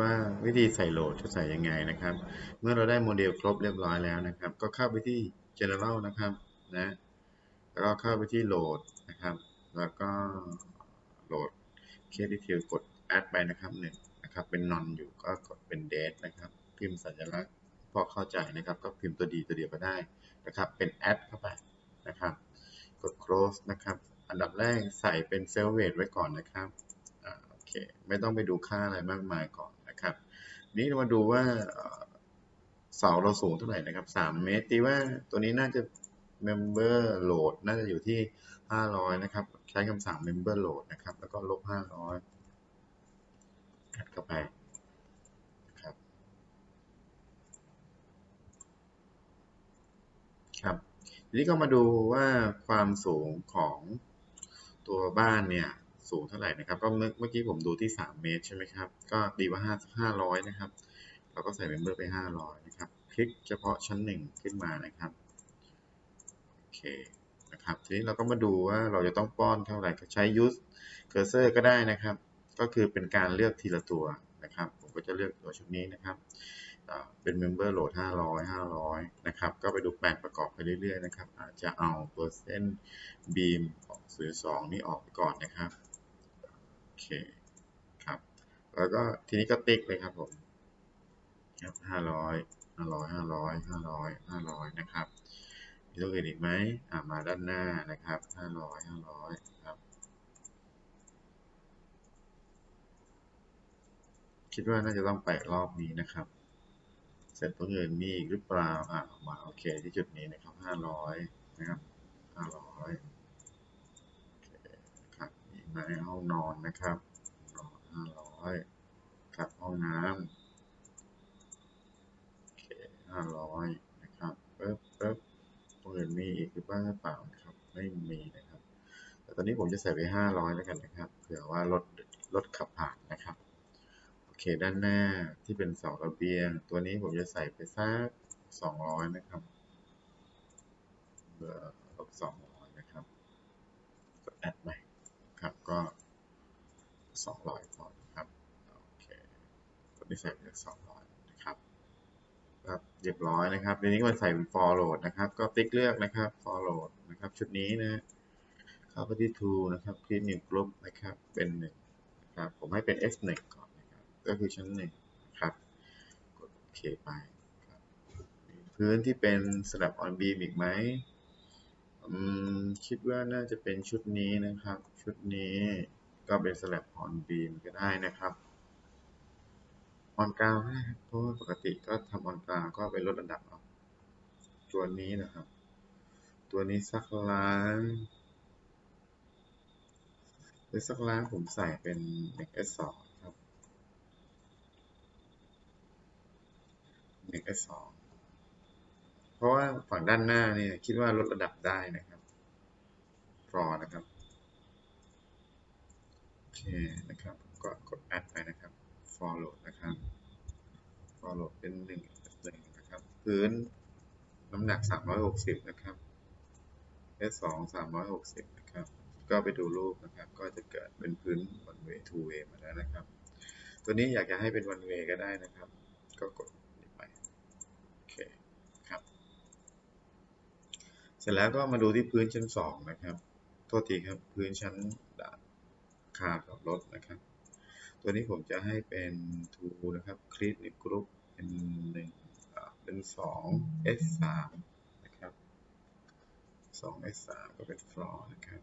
ว่าวิธีใส่โหลดจะใส่ยังไงนะครับ เมื่อเราได้โมเดลครบเรียบร้อยแล้วนะครับ ก็เข้าไปที่ general นะครับนะแล้วก็เข้าไปที่โหลดนะครับ แล้วก็โหลด case detail กด add ไปนะครับหนึ่งนะครับเป็น non อยู่ก็กดเป็น date นะครับ พิมพ์สัญลักษณ์พอเข้าใจนะครับ ก็พิมพ์ตัวดีตัวเดียวก็ได้นะครับ เป็น add เข้าไปนะครับ กด close นะครับ อันดับแรกใส่เป็น cell weight ไว้ก่อนนะครับโอเค ไม่ต้องไปดูค่าอะไรมากมายก่อน นี้เรามาดูว่าเสาเราสูงเท่าไหร่นะครับ3เมตรตีว่าตัวนี้น่าจะ member load น่าจะอยู่ที่500นะครับ ใช้คำสั่ง member load นะครับ แล้วก็ลบ500แอดเข้าไปนะครับครับทีนี้ก็มาดูว่าความสูงของตัวบ้านเนี่ย สูงเท่าไหร่นะครับ ก็เมื่อเมื่อกี้ผมดูที่ 3 เมตรใช่ไหมครับ ก็ตีว่า5 500 นะครับ เราก็ใส่เมมเบอร์ไป 500 นะครับ คลิกเฉพาะชั้น 1 ขึ้นมานะครับ โอเค นะครับ ทีนี้เราก็มาดูว่าเราจะต้องป้อนเท่าไหร่ ใช้ use cursor ก็ได้นะครับ ก็คือเป็นการเลือกทีละตัวนะครับ ผมก็จะเลือกตัวชุดนี้นะครับ เป็น member load 500 500 นะครับ ก็ไปดูแปลงประกอบไปเรื่อยๆนะครับ อาจจะเอา percent beam ศูนย์สองนี่ออกไปก่อนนะครับ เคครับ แล้วก็ทีนี้ก็ติ๊กเลยครับผมครับห้าร้อยห้าร้อยห้าร้อยห้าร้อยห้าร้อยนะครับ มีตัวอื่นอีกไหมอ่ามาด้านหน้านะครับห้าร้อยห้าร้อยครับ คิดว่าน่าจะต้องไปรอบนี้นะครับ เสร็จตัวอื่นมีอีกหรือเปล่าอ่ามาโอเคที่จุดนี้นะครับห้าร้อยนะครับห้าร้อย ครับมีไหมห้องนอนนะครับนอนห้าร้อยครับห้องน้ำโอเคห้าร้อยนะครับปึ๊บปึ๊บตัวอื่นมีอีกหรือเปล่าหรือเปล่านะครับไม่มีนะครับ แต่ตอนนี้ผมจะใส่ไปห้าร้อยแล้วกันนะครับเผื่อว่ารถรถขับผ่านนะครับโอเคด้านหน้าที่เป็นเสาระเบียง ตัวนี้ผมจะใส่ไปสักสองร้อยนะครับเบอร์ลบสองร้อยนะครับกดแอดใหม่ครับก็ สองร้อยพอนครับโอเคตัวนี้ใส่ไปสองร้อยนะครับครับเรียบร้อยนะครับทีนี้ก็มาใส่เป็น for load นะครับ ก็ติ๊กเลือกนะครับ for load นะครับ ชุดนี้นะเข้าไปที่ tool นะครับคลิก new group นะครับเป็นหนึ่งนะครับผมให้เป็น S1 ก่อนนะครับก็คือชั้นหนึ่งครับกดโอเคไปครับพื้นที่เป็น slab on beam อีกไหมคิดว่าน่าจะเป็นชุดนี้นะครับ ชุดนี้ ก็เป็น slab on beam ก็ได้นะครับออนกราวก็ได้ครับเพราะว่าปกติก็ทำออนกราวก็ไปลดระดับเอาตัวนี้นะครับ ตัวนี้สักล้านในสักล้านผมใส่เป็น 1S2 ครับ 1S2 เพราะว่าฝั่งด้านหน้าเนี่ยคิดว่าลดระดับได้นะครับรอนะครับ โอเคนะครับ ก็กด add ไปนะครับ follow นะครับ follow เป็นหนึ่งหนึ่งนะครับ พื้นน้ำหนัก 360 นะครับ S2 360 นะครับ ก็ไปดูรูปนะครับ ก็จะเกิดเป็นพื้น one way two way มาแล้วนะครับ ตัวนี้อยากจะให้เป็น one way ก็ได้นะครับ ก็กดไปโอเคครับ เสร็จแล้วก็มาดูที่พื้นชั้น 2 นะครับ โทษทีครับ พื้นชั้นคาด กับรถนะครับ ตัวนี้ผมจะให้เป็น two นะครับ คลิกในกรุ๊ปเป็นหนึ่งอ่าเป็นสอง S สามนะครับสอง S สามก็เป็น floor นะครับ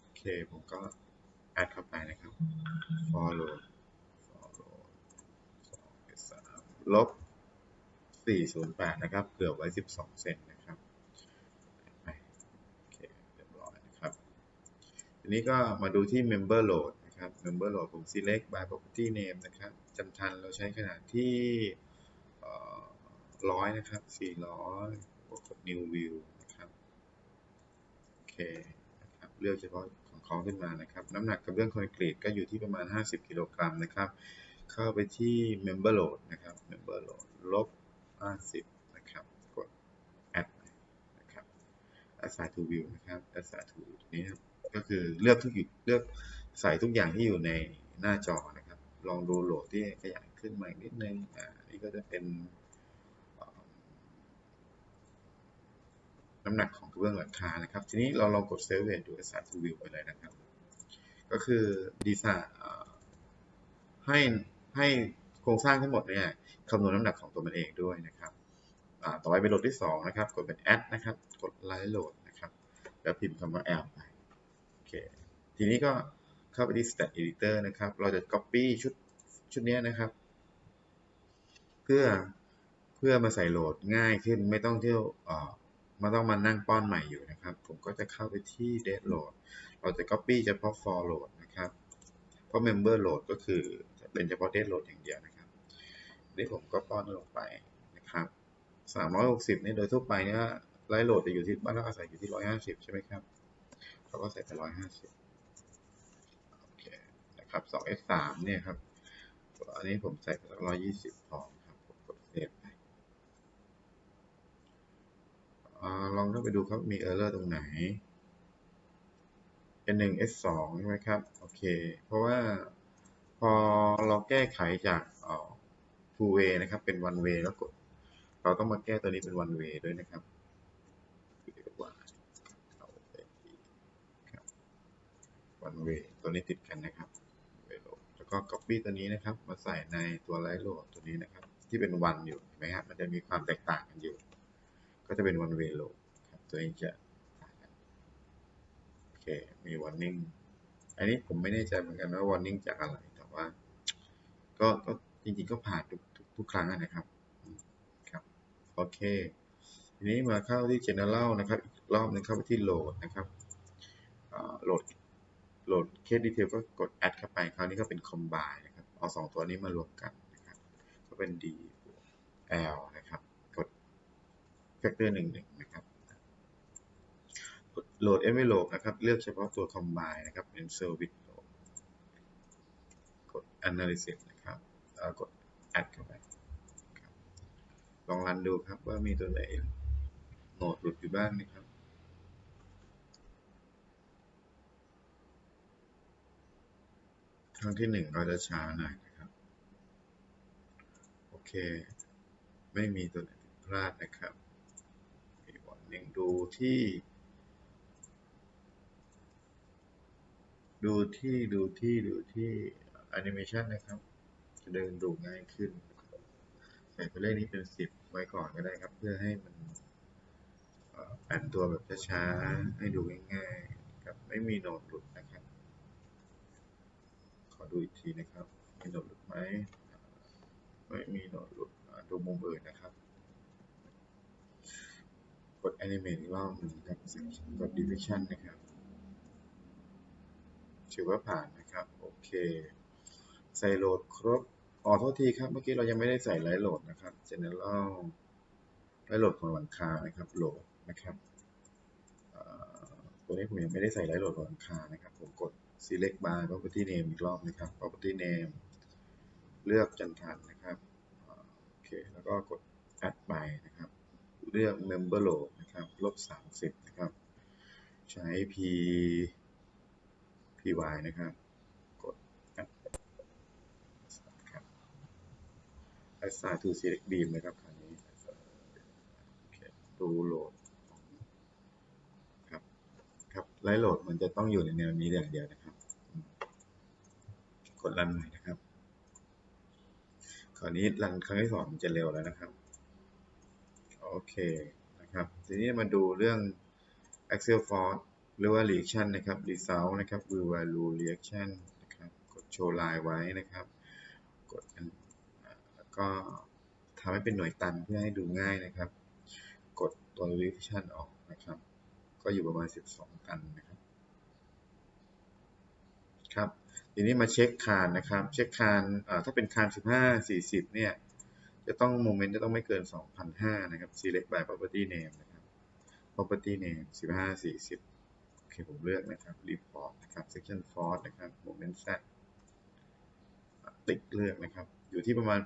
โอเค ผมก็ add เข้าไปนะครับ follow follow สอง S สามลบสี่ศูนย์แปดนะครับ เกือบไว้สิบสองเซนนะครับไปโอเค เรียบร้อยนะครับ ที นี้ก็มาดูที่ member load นะครับ member load ผม select by property name นะครับจำทันเราใช้ขนาดที่ร้อยนะครับสี่ร้อยกด new view นะครับโอเคนะครับเลือกเฉพาะของเขาขึ้นมานะครับ น้ำหนักกระเบื้องคอนกรีตก็อยู่ที่ประมาณ 50 กิโลกรัมนะครับ เข้าไปที่ member load นะครับ member load ลบ 50 นะครับ กด add นะครับ assign to view นะครับ assign to นี้ครับ ก็คือเลือกทุกอย่างเลือกใส่ทุกอย่างที่อยู่ในหน้าจอนะครับ ลองดูโหลดที่ขยายขึ้นมาอีกนิดนึงอ่าอันนี่ก็จะเป็นน้ำหนักของกระเบื้องหลังคานะครับ ทีนี้เราลองกดเซฟเวทดูสายทูวิวไปเลยนะครับ ก็คือดีไซน์ให้ให้โครงสร้างทั้งหมดเนี่ยคำนวณน้ำหนักของตัวมันเองด้วยนะครับต่อไปเป็นโหลดที่สองนะครับ กดเป็น add นะครับ กดไลท์โหลดนะครับ แล้วพิมพ์คำว่า L ไป เค ทีนี้ก็เข้าไปที่ Stat Editor นะครับ เราจะ Copy ชุดชุดนี้นะครับ เพื่อเพื่อมาใส่โหลดง่ายขึ้นไม่ต้องเที่ยวอ่อไมาต้องมานั่งป้อนใหม่อยู่นะครับ ผมก็จะเข้าไปที่ Date Load เราจะ Copy เฉพาะ For Load นะครับ เพราะ Member Load ก็คือจะเป็นเฉพาะ Date Load อย่างเดียวนะครับนี่ผมก็ป้อนลงไปนะครับ360เนี่ยโดยทั่วไปเนี่ยไลโหลดจะอยู่ที่บ้านเราอาศัยอยู่ที่ 150 ใช่ไหมครับ เขาก็ใส่ไป150โอเคนะครับ 2S3 เนี่ยครับอันนี้ผมใส่ไปสัก120พอครับผมกดเซฟไปอาลองเข้าไปดูครับมี error ตรงไหน N1 S2 ใช่ไหมครับโอเค เพราะว่าพอเราแก้ไขจากเอ่อ two way นะครับเป็น one way แล้วกด เราต้องมาแก้ตัวนี้เป็น one way ด้วยนะครับดีกว่าเอาไปที่ครับ one way ตัวนี้ติดกันนะครับแล้วก็ copy ตัวนี้นะครับ มาใส่ในตัว light load ตัวนี้นะครับ ที่เป็น one อยู่เห็นไหมครับมันจะมีความแตกต่างกันอยู่ ก็จะเป็น one way load ครับตัวนี้จะโอเคมี warning อันนี้ผมไม่แน่ใจเหมือนกันว่า warning จากอะไรแต่ว่า ก็ก็จริงๆก็ผ่านทุกทุกทุกครั้งนะครับครับโอเคทีนี้มาเข้าที่ general นะครับ อีกรอบหนึงเข้าไปที่ load นะครับ โหลดโหลด case detail ก็กด add เข้าไป คราวนี้ก็เป็น combine นะครับ เอาสองตัวนี้มารวมกันนะครับ ก็เป็น d l นะครับ กด factor หนึ่งหนึ่งนะครับ กด load envelope นะครับ เลือกเฉพาะตัว combine นะครับ เป็น service load กด analysis นะครับแล้วกด add เข้าไป ลองรันดูครับว่ามีตัวไหนโหนดหลุดอยู่บ้างนะครับ ครั้งที่หนึ่งก็จะช้าหน่อยนะครับ โอเค ไม่มีตัวไหนผิดพลาดนะครับมีวันหนึ่งดูที่ ดูที่ดูที่ดูที่แอนิเมชันนะครับ จะเดินดูง่ายขึ้น ใส่ตัวเลขนี้เป็นสิบไว้ก่อนก็ได้ครับ เพื่อให้มันอ่อแปนตัวแบบช้าๆให้ดูง่ายๆครับไม่มีโนดหลุด อดูอีกทีนะครับ มีโหนดหลุดไหมไม่มีโหนดหลุดดูมุมอื่นนะครับ กด Animate อีกรอบหนึ่งครับกด Direction นะครับ ถือว่าผ่านนะครับ โอเค ใส่โหลดครบอ๋อโทษทีครับ เมื่อกี้เรายังไม่ได้ใส่ไลท์โหลดนะครับ General ไลท์โหลดของหลังคานะครับ โหลดนะครับตัวนี้ผมยังไม่ได้ใส่ไลท์โหลดของหลังคานะครับ ผมกด select bar property name อีกรอบนะครับ property name เลือกจันทันนะครับโอเคแล้วก็กด add ไปนะครับ เลือก member load นะครับลบ30 นะครับ ใช้ p py นะครับกด add ครับ assign to select beam นะครับคราวนี้โอเคดูโหลดครับครับ ไลท์โหลดมันจะต้องอยู่ในแนวนี้อย่างเดียวนะครับ กดรันใหม่นะครับ คราวนี้รันครั้งที่สองมันจะเร็วแล้วนะครับ โอเคนะครับ ทีนี้มาดูเรื่อง Excel force หรือว่า reaction นะครับ result นะครับ view value reaction นะครับ กด show line ไว้นะครับ กดอันแล้วก็ทำให้เป็นหน่วยตันเพื่อให้ดูง่ายนะครับ กดตัว reaction ออกนะครับ ก็อยู่ประมาณ 12 ตันนะครับครับทีนี้มาเช็คคานนะครับ เช็คคานถ้าเป็นคาน 15 40 เนี่ย จะต้องโมเมนต์จะต้องไม่เกิน 2,500 นะครับ select by property name นะครับ property name 15 40 โอเค ผมเลือกนะครับ report นะครับ section force นะครับ moment set ติ๊กเลือกนะครับ อยู่ที่ประมาณ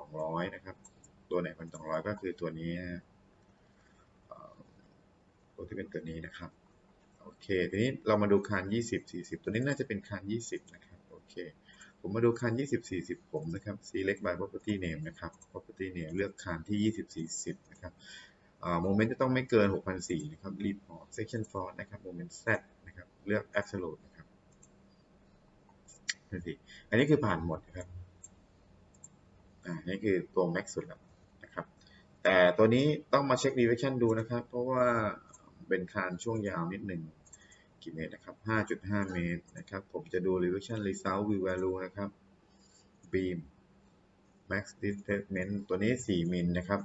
1,200 นะครับ ตัวไหน 1,200 ก็คือตัวนี้นะ ตัวที่เป็นตัวนี้นะครับโอเคทีนี้เรามาดูคาน 20 40 ตัวนี้น่าจะเป็นคาน 20 นะครับโอเคผมมาดูคัน20 40 ผมนะครับ select by property name นะครับ property name เลือกคันที่ 20 40 นะครับโมเมนต์จะต้องไม่เกิน6,400นะครับ report section for นะครับโมเมนต์ z นะครับเลือก absolute นะครับนั่นสิอันนี้คือผ่านหมดนะครับอ่านี่คือตัว max สุดแล้วนะครับ แต่ตัวนี้ต้องมาเช็ค deviation ดูนะครับ เพราะว่า เป็นคานช่วงยาวนิดหนึ่งกี่เมตรนะครับ 5.5 เมตรนะครับ ผมจะดู revision result view value นะครับ beam max displacement ตัวนี้ 4 มิลนะครับ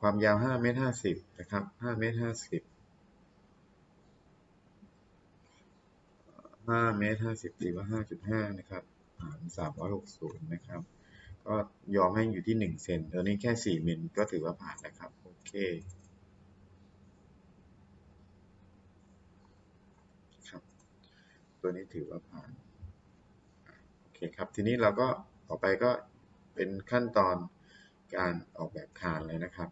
ความยาว 5 เมตร 50 นะครับ 5 เมตร 50 5 เมตร 50ตีว่า 5.5 นะครับ หาร 360 นะครับ ก็ยอมให้อยู่ที่ 1 เซนตัวนี้แค่ 4 มิลก็ถือว่าผ่านนะครับ โอเค ครับ ตัวนี้ถือว่าผ่านโอเคครับ ทีนี้เราก็ต่อไปก็เป็นขั้นตอนการออกแบบคานเลยนะครับ